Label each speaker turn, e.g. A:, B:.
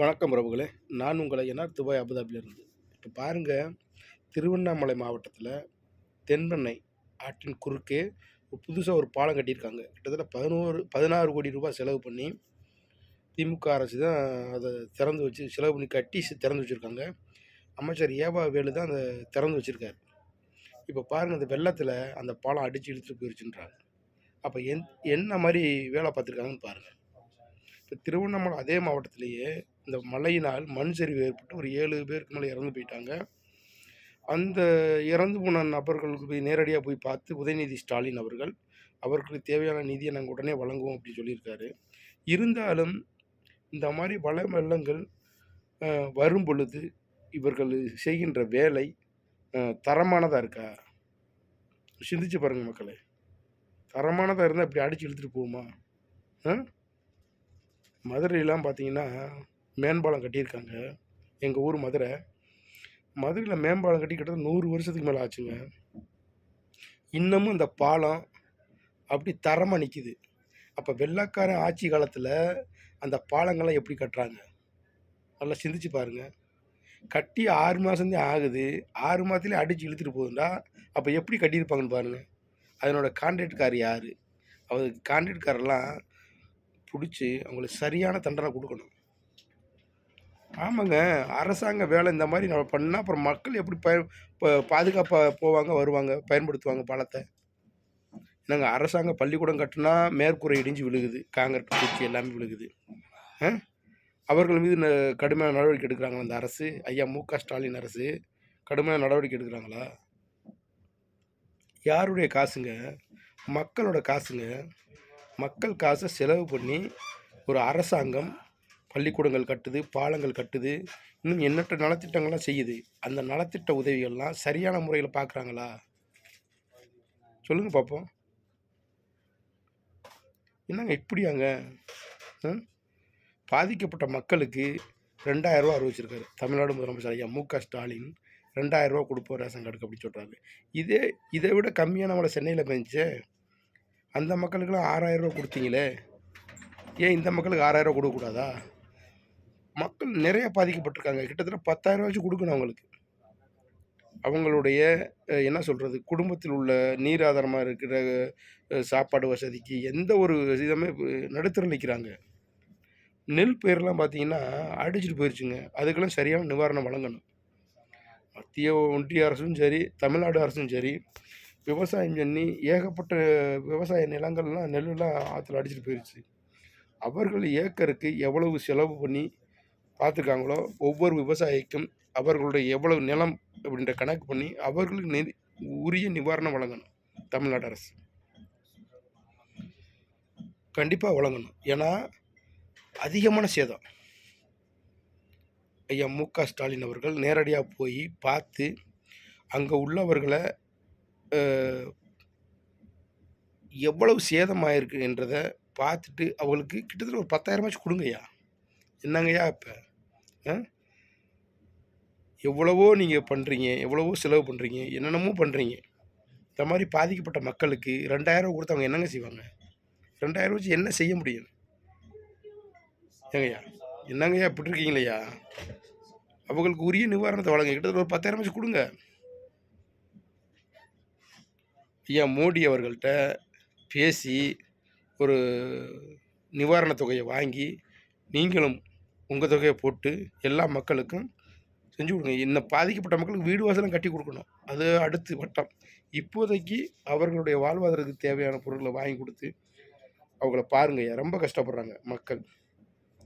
A: வணக்கம் உறவுகளே. நான் உங்களை என்ஆர் துபாய் அபுதாபிலிருந்து இப்போ பாருங்கள் திருவண்ணாமலை மாவட்டத்தில் தென்பெண்ணை ஆற்றின் குறுக்கே புதுசாக ஒரு பாலம் கட்டியிருக்காங்க. கிட்டத்தட்ட பதினோரு பதினாறு கோடி ரூபாய் செலவு பண்ணி திமுக அரசு தான் அதை திறந்து வச்சு செலவு பண்ணி கட்டி திறந்து வச்சுருக்காங்க. அமைச்சர் ஏவா வேலு தான் அதை திறந்து வச்சுருக்காரு. இப்போ பாருங்கள் அந்த வெள்ளத்தில் அந்த பாலம் அடித்து இழுத்துட்டு போயிடுச்சுன்றாங்க அப்போ என் என்ன மாதிரி வேலை பார்த்துருக்காங்கன்னு பாருங்கள் இப்போ திருவண்ணாமலை அதே மாவட்டத்திலேயே இந்த மழையினால் மண் சரிவு ஏற்பட்டு ஒரு ஏழு பேருக்கு மேலே இறந்து போயிட்டாங்க. அந்த இறந்து போன நபர்களுக்கு போய் நேரடியாக போய் பார்த்து உதயநிதி ஸ்டாலின் அவர்கள் அவர்களுக்கு தேவையான நிதியை நாங்கள் உடனே வழங்குவோம் அப்படி சொல்லியிருக்காரு. இருந்தாலும் இந்த மாதிரி வள வெள்ளங்கள் வரும் பொழுது இவர்கள் செய்கின்ற வேலை தரமானதாக இருக்கா? சிந்திச்சு பாருங்கள் மக்களே. தரமானதாக இருந்தால் இப்படி அடித்து இழுத்துட்டு போகுமா? ஆ மதுரையெல்லாம் பார்த்தீங்கன்னா மேம்பாலம் கட்டியிருக்காங்க. எங்கள் ஊர் மதுரை. மதுரையில் மேம்பாலம் கட்டி கிட்டத்தட்ட நூறு வருஷத்துக்கு மேலே ஆச்சுங்க. இன்னமும் இந்த பாலம் அப்படி தரமாக நிற்கிது அப்போ வெள்ளைக்காரன் ஆட்சி காலத்தில் அந்த பாலங்கள்லாம் எப்படி கட்டுறாங்க? நல்லா சிந்திச்சு பாருங்க. கட்டி ஆறு மாதம்தான் ஆகுது. ஆறு மாதத்துலேயே அடித்து இழுத்துட்டு போகுதுண்டா அப்போ எப்படி கட்டியிருப்பாங்கன்னு பாருங்கள் அதனோட கான்ட்ராக்ட்கார் யார்? அவர் கான்ட்ராக்ட்காரெல்லாம் பிடிச்சி அவங்களுக்கு சரியான தண்டனை கொடுக்கணும். ஆமாங்க. அரசாங்க வேலை இந்த மாதிரி நம்ம பண்ணால் அப்புறம் மக்கள் எப்படி பய ப- பாதுகாப்பாக போவாங்க வருவாங்க பயன்படுத்துவாங்க பழத்தை என்னங்க அரசாங்க பள்ளிக்கூடம் கட்டினா மேற்கூரை இடிஞ்சு விழுகுது. காங்கிரட் பூச்சி எல்லாமே விழுகுது. அவர்கள் மீது ந- கடுமையான நடவடிக்கை எடுக்கிறாங்களா அந்த அரசு? ஐயா மு க ஸ்டாலின் அரசு கடுமையான நடவடிக்கை எடுக்கிறாங்களா? யாருடைய காசுங்க? மக்களோட காசுங்க. மக்கள் காசை செலவு பண்ணி ஒரு அரசாங்கம் பள்ளிக்கூடங்கள் கட்டுது பாலங்கள் கட்டுது இன்னும் எண்ணற்ற நலத்திட்டங்கள்லாம் செய்யுது. அந்த நலத்திட்ட உதவிகள்லாம் சரியான முறையில் பார்க்குறாங்களா சொல்லுங்கள் பார்ப்போம் என்னங்க இப்படியாங்க? பாதிக்கப்பட்ட மக்களுக்கு ரெண்டாயிரரூவா அறிவிச்சிருக்காரு தமிழ்நாடு முதலமைச்சர் ஐயா மு க ஸ்டாலின் ரெண்டாயிரரூவா கொடுப்போம் ரேஷன் கார்டுக்கு அப்படின்னு சொல்கிறாரு இதே இதை விட கம்மியான நம்மளை சென்னையில் பெஞ்சே அந்த மக்களுக்கெல்லாம் ஆறாயிரம் ரூபா கொடுத்தீங்களே? ஏன் இந்த மக்களுக்கு ஆறாயிரரூவா கொடுக்கக்கூடாதா? மக்கள் நிறைய பாதிக்கப்பட்டிருக்காங்க. கிட்டத்தட்ட பத்தாயிரம் வச்சு கொடுக்கணும் அவங்களுக்கு. அவங்களுடைய என்ன சொல்கிறது குடும்பத்தில் உள்ள நீர் ஆதாரமாக இருக்கிற சாப்பாடு வசதிக்கு எந்த ஒரு இதுமே நடுத்தர நிற்கிறாங்க நெல் பயிரெலாம் பார்த்தீங்கன்னா அடிச்சிட்டு போயிடுச்சுங்க அதுக்கெல்லாம் சரியான நிவாரணம் வழங்கணும். மத்திய ஒன்றிய அரசும் சரி தமிழ்நாடு அரசும் சரி விவசாயம் பண்ணி ஏகப்பட்ட விவசாய நிலங்கள்லாம் நெல்லாம் ஆற்றுல அடிச்சிட்டு போயிடுச்சு அவர்கள் ஏக்கருக்கு எவ்வளவு செலவு பண்ணி பார்த்துருக்காங்களோ ஒவ்வொரு விவசாயிக்கும் அவர்களுடைய எவ்வளவு நிலம் அப்படின்ற கணக்கு பண்ணி அவர்களுக்கு நி உரிய நிவாரணம் வழங்கணும் தமிழ்நாடு அரசு. கண்டிப்பாக வழங்கணும். ஏன்னா அதிகமான சேதம். ஐயா மு க ஸ்டாலின் அவர்கள் நேரடியாக போய் பார்த்து அங்கே உள்ளவர்களை எவ்வளவு சேதமாயிருக்கு என்றதை பார்த்துட்டு அவங்களுக்கு கிட்டத்தட்ட ஒரு பத்தாயிரமாச்சும் கொடுங்கய்யா. என்னங்கய்யா இப்போ எவ்வளவோ நீங்கள் பண்ணுறீங்க எவ்வளவோ செலவு பண்ணுறீங்க என்னென்னமோ பண்ணுறீங்க இந்த மாதிரி பாதிக்கப்பட்ட மக்களுக்கு ரெண்டாயிரம் கொடுத்து அவங்க என்னங்க செய்வாங்க? ரெண்டாயிரம் வச்சு என்ன செய்ய முடியும்? ஏங்கய்யா என்னங்கய்யா இப்படி இருக்கீங்களையா? அவங்களுக்கு உரிய நிவாரணத்தை வழங்க கிட்டத்தட்ட ஒரு பத்தாயிரம் வச்சு கொடுங்க. ஐயா மோடி அவர்கள்ட்ட பேசி ஒரு நிவாரணத் தொகையை வாங்கி நீங்களும் உங்கள் தொகையை போட்டு எல்லா மக்களுக்கும் செஞ்சு கொடுங்க. இந்த பாதிக்கப்பட்ட மக்களுக்கு வீடு வாசலும் கட்டி கொடுக்கணும். அது அடுத்து வட்டம். இப்போதைக்கு அவர்களுடைய வாழ்வாதாரத்துக்கு தேவையான பொருட்களை வாங்கி கொடுத்து அவங்கள பாருங்கய்யா ரொம்ப கஷ்டப்படுறாங்க மக்கள்.